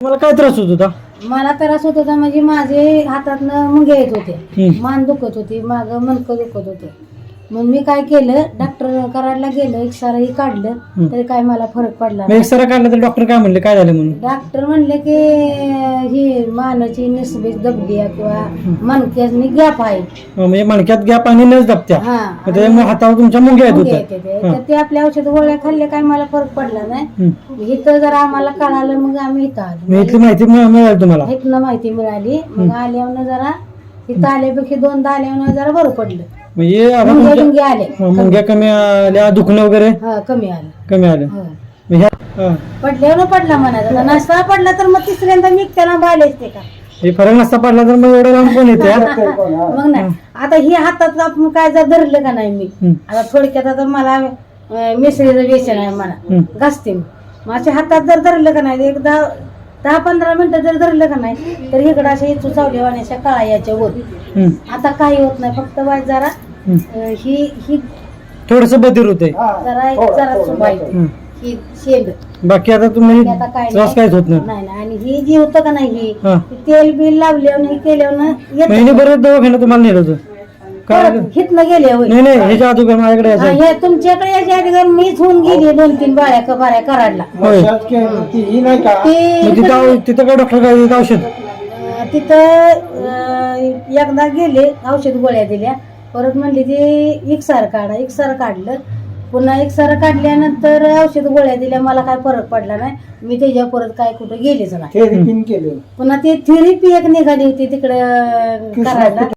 मला काय त्रास होत होता? मला त्रास होत होता म्हणजे माझे हातातनं मुंगे येत होते. मान दुखत होती माग मणकं दुखत होते. मग मी काय केलं डॉक्टर कराडला गेलं एक्सराही काढलं तरी काय मला फरक पडला मग एक्सरा काढला तर डॉक्टर काय म्हणले? काय झालं म्हणून? डॉक्टर म्हणले की ही मानाची निसबीज दबली आहे किंवा मणक्यानी गॅप आहे. म्हणजे मणक्यात गॅप आणि नस दबत्या हा मग त्याच्यामुळे हातावर तुमच्या मुंग्या येत होत्या. येते ते. तर ते आपल्या औषध गोळ्या खाल्ले काय मला फरक पडला नाही. इथं जर आम्हाला कळालं मग आम्ही इथं आलो. मग इथली माहिती मिळ- मिळाली तुम्हाला? इथनं माहिती मिळाली. मग आल्यावर जरा इथं आल्यापेक्षा दोनदा आल्यावर जरा बरं पडलं. म्हणजे आता मुंगे तुमच्या मुंगे आले मुंग्या कमी आल्या दुखणं वगैरे? हा कमी आलं कमी आलं हो. मग ह्या अं, पडल्यावर पडला म्हणायचा नसता पडला तर मग तिसऱ्यांदा मी त्याला बालेच ते का? हे फरक नसता पडला तर मग एवढं लांब कोण येते हा? मग नाही. आता ही हातात आपण काय जर धरलं का नाही मी? हम्म. आता थोडक्यात आता मला अं, मिसळीचं व्यसन आहे मला हम्म. घासते मी. माझ्या हातात जर धरलं का नाही एक दहा पंधरा मिनिटं जर धरलं का नाही तर इकडं अशा इथू चावल्यावाण्याच्या काळा याच्या वर. आता काही होत नाही फक्त वाय जरा ही ही थोडस बधीर होते जरा जरा सुंभायची ही शेंड. बाकी आता तुम्ही आता काय त्रास काहीच होत नाही. नाही नाही. आणि ही जी होतं का नाही तेल बिल लावल्यावर हे केल्यावर येत. महिने बरं दवाखान्यात तुम्हाला नेलं होतं. काय परत हितनं गेले होय. नाही नाही ह्याच्या अगोदर माझ्याकडे हा, हे तुमच्याकडे याच्या जर मीच होऊन गेली दोन तीन बाळ्या कबाऱ्या कराडला. होय. ते मग तिथं औ- तिथं काय डॉक्टर काय देत औषध? अं, तिथं अं, एकदा गेले औषध गोळ्या दिल्या. परत म्हणली ते इक्सार काढा इक्सार काढलं. पुन्हा इक्सार काढल्यानंतर औषध गोळ्या दिल्या मला काय फरक पडला नाही. मी त्याच्या परत काय कुठं गेलेच नाही. पुन्हा ती थेरपी एक निघाली होती तिकडं कराडला.